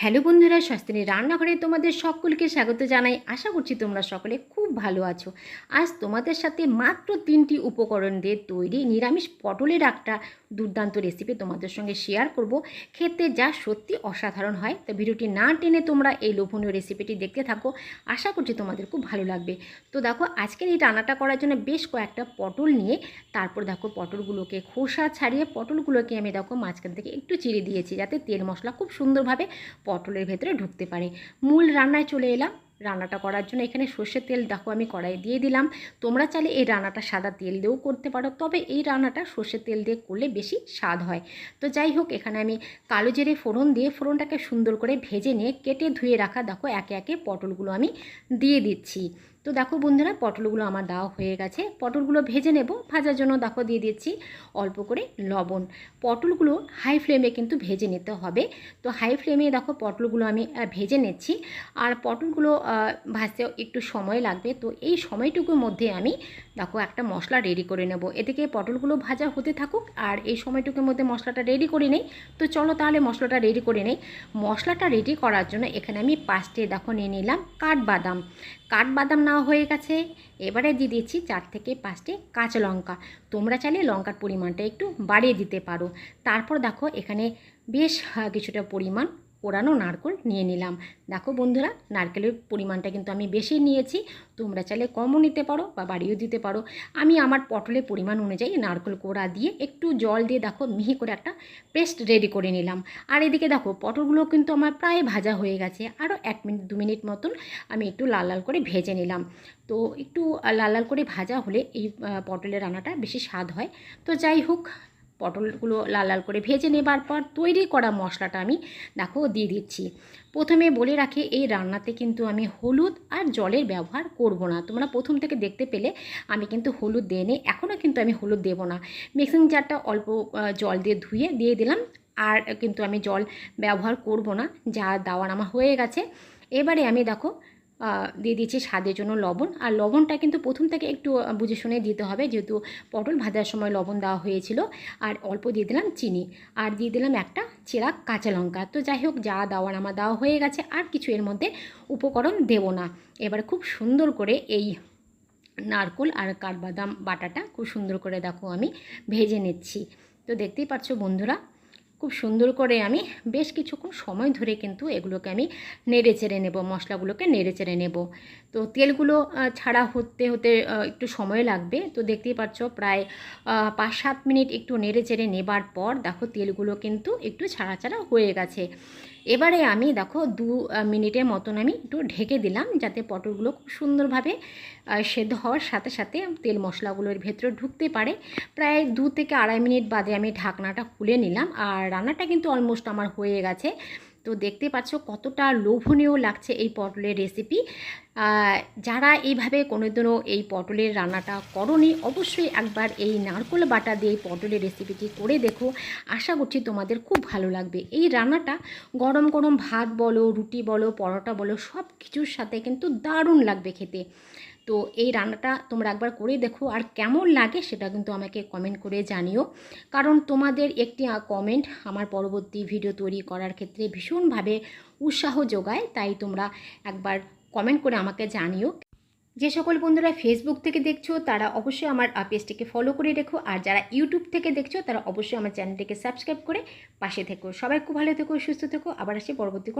Hello বন্ধুরা স্বাস্থ্যী রান্নাঘরে তোমাদের সকলকে স্বাগত জানাই। আশা করছি তোমরা সকলে খুব ভালো আছো। আজ তোমাদের সাথে মাত্র তিনটি উপকরণ দিয়ে তৈরি নিরামিষ পটলের একটা দুর্দান্ত রেসিপি তোমাদের সঙ্গে শেয়ার করব। খেতে যা সত্যি অসাধারণ হয়। তো ভিডিওটি না টেনে তোমরা এই লোভনীয় রেসিপিটি দেখতে থাকো। আশা করছি তোমাদের খুব ভালো লাগবে। তো দেখো, আজকের এই রান্নাটা করার জন্য বেশ কয়েকটা পটল নিয়ে, তারপর দেখো পটলগুলোকে খোসা ছাড়িয়ে পটলগুলোকে আমি দেখো মাঝখান থেকে একটু চিড়ে দিয়েছি যাতে তেল মশলা খুব সুন্দরভাবে পটলের ভেতরে ঢুকতে পারে। মূল রান্নায় চলে এলাম। রান্নাটা করার জন্য। এখানে সর্ষের তেল দেখো আমি কড়াই দিয়ে দিলাম। তোমরা চাইলে এই রান্নাটা সাদা তেল দিয়েও করতে পারো। তবে এই রান্নাটা সর্ষের তেল দিয়ে করলে বেশি স্বাদ হয়। তো যাই হোক, এখানে আমি কালো জেরে ফোড়ন দিয়ে ফোড়নটাকে সুন্দর করে ভেজে নিয়ে কেটে ধুয়ে রাখা দেখো একে একে পটলগুলো আমি দিয়ে দিচ্ছি। তো দেখো বন্ধুরা, পটলগুলো আমার দেওয়া হয়ে গেছে। পটলগুলো ভেজে নেব, ভাজার জন্য দেখো দিয়ে দিচ্ছি অল্প করে লবণ। পটলগুলো হাই ফ্লেমে কিন্তু ভেজে নিতে হবে। তো হাই ফ্লেমে দেখো পটলগুলো আমি ভেজে নিচ্ছি। আর পটলগুলো ভাজতে একটু সময় লাগবে। তো এই সময়টুকুর মধ্যে আমি দেখো একটা মশলা রেডি করে নেব। এদিকে পটলগুলো ভাজা হতে থাকুক আর এই সময়টুকুর মধ্যে মশলাটা রেডি করে নেই। তো চলো তাহলে মশলাটা রেডি করে নেই। মশলাটা রেডি করার জন্য এখানে আমি পাঁচটে দেখো নিয়ে নিলাম কাঠবাদাম। কাঠবাদাম নেওয়া হয়ে গেছে। এবারে দিয়ে দিচ্ছি চার থেকে পাঁচটি কাঁচা লঙ্কা। তোমরা চাইলে লঙ্কার পরিমাণটা একটু বাড়িয়ে দিতে পারো। তারপর দেখো এখানে বেশ কিছুটা পরিমাণ কোরানো নারকেল নিয়ে নিলাম। দেখো বন্ধুরা, নারকেলের পরিমাণটা কিন্তু আমি বেশি নিয়েছি। তোমরা চাইলে কমও নিতে পারো বা বাড়িয়েও দিতে পারো। আমি আমার পটলের পরিমাণ অনুযায়ী নারকেল কোড়া দিয়ে একটু জল দিয়ে দেখো মিহি করে একটা পেস্ট রেডি করে নিলাম। আর এদিকে দেখো, পটলগুলো কিন্তু আমার প্রায় ভাজা হয়ে গেছে। আরও এক মিনিট, দু মিনিট মতন আমি একটু লাল লাল করে ভেজে নিলাম। তো একটু লাল লাল করে ভাজা হলে এই পটলের রান্নাটা বেশি স্বাদ হয়। তো যাই হোক পটলগুলো লাল লাল করে ভেজে নেবার পর তৈরি করা মশলাটা আমি, দেখো, দিয়ে দিচ্ছি। প্রথমে বলে রাখি, এই রান্নাতে কিন্তু আমি হলুদ আর জলের ব্যবহার করব না। তোমরা প্রথম থেকে দেখতে পেলে আমি কিন্তু হলুদ দিয়ে নিই এখনও কিন্তু আমি হলুদ দেবো না। মিক্সিং জারটা অল্প জল দিয়ে ধুয়ে দিয়ে দিলাম, আর কিন্তু আমি জল ব্যবহার করব না, যা দেওয়ার আমার হয়ে গেছে। এবারে আমি, দেখো দিয়ে দিয়েছি স্বাদের জন্য লবণ। আর লবণটা কিন্তু প্রথম থেকে একটু বুঝে শুনে দিতে হবে, যেহেতু পটল ভাজার সময় লবণ দেওয়া হয়েছিল। আর অল্প দিয়ে দিলাম চিনি। আর দিয়ে দিলাম একটা চেরা কাঁচা লঙ্কা। তো যাই হোক, যা দেওয়ার আমার দেওয়া হয়ে গেছে। আর কিছু এর মধ্যে উপকরণ দেব না। এবার খুব সুন্দর করে এই নারকোল আর কাঠবাদাম বাটাটা খুব সুন্দর করে দেখো আমি ভেজে নিচ্ছি। তো দেখতেই পাচ্ছ বন্ধুরা খুব সুন্দর করে আমি বেশ কিছুক্ষণ সময় ধরে কিন্তু এগুলোকে আমি নেড়ে চেড়ে নেব, মশলাগুলোকে নেড়ে চেড়ে নেব। তো তেলগুলো ছাড়া হতে হতে একটু সময় লাগবে। তো দেখতেই পাচ্ছ প্রায় পাঁচ সাত মিনিট একটু নেড়ে চেড়ে নেবার পর দেখো তেলগুলো কিন্তু একটু ছাড়া ছাড়া হয়ে গেছে। এবারে আমি দেখো দু মিনিটের মতন আমি একটু ঢেকে দিলাম যাতে পটলগুলো খুব সুন্দরভাবে সেদ্ধ হওয়ার সাথে সাথে তেল মশলাগুলোর ভেতরে ঢুকতে পারে। প্রায় দু থেকে আড়াই মিনিট বাদে আমি ঢাকনাটা খুলে নিলাম। আর রান্নাটা কিন্তু অলমোস্ট আমার হয়ে গেছে। তো দেখতে পাচ্ছ কতটা লোভনীয় লাগছে এই পটলের রেসিপি যারা এইভাবে কোনোদিনও এই পটলের রান্নাটা করনি, অবশ্যই একবার এই নারকোল বাটা দিয়ে পটলের রেসিপিটি করে দেখো। আশা করছি তোমাদের খুব ভালো লাগবে। এই রান্নাটা গরম গরম ভাত বলো, রুটি বলো, পরোটা বলো সব কিছুর সাথে কিন্তু দারুণ লাগবে খেতে। তো এই রান্নাটা তোমরা একবার করে দেখো আর কেমন লাগে সেটা কিন্তু আমাকে কমেন্ট করে জানিও। কারণ তোমাদের একটি কমেন্ট আমার পরবর্তী ভিডিও তৈরি করার ক্ষেত্রে ভীষণভাবে উৎসাহ যোগায়, তাই তোমরা একবার কমেন্ট করে আমাকে জানিও। যে সকল বন্ধুরা ফেসবুক থেকে দেখছ, তারা অবশ্যই আমার পেজটিকে ফলো করে রেখো। আর যারা ইউটিউব থেকে দেখছ, তারা অবশ্যই আমার চ্যানেলটিকে সাবস্ক্রাইব করে পাশে থেকো। সবাই খুব ভালো থেকো, সুস্থ থেকো। আবার আসি পরবর্তী কোনো